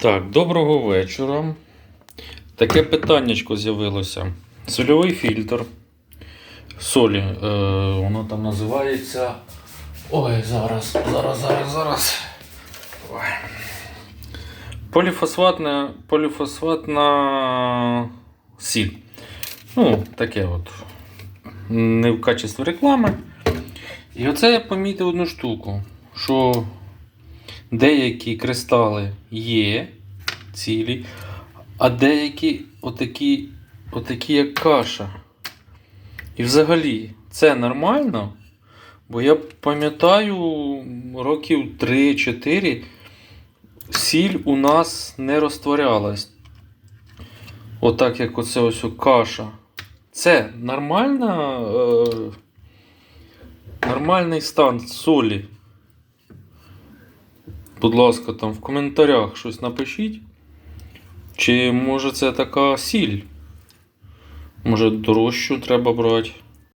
Так, доброго вечора. Таке питаннячко з'явилося. Сольовий фільтр. Солі. Е, воно там називається. Ой, зараз, зараз, зараз, зараз. Ой. Поліфосфатна, поліфосфатна сіль. Ну, таке от. Не в качестві реклами. І оце я помітив одну штуку, що деякі кристали є цілі, а деякі отакі, отакі як каша. І взагалі, це нормально? Бо я пам'ятаю років 3-4 сіль у нас не розтворялась. Отак, як оце ось о каша. Це нормальна, е, нормальний стан солі. Будь ласка, там в коментарях щось напишіть. Чи може це така сіль? Може дорожчу треба брати?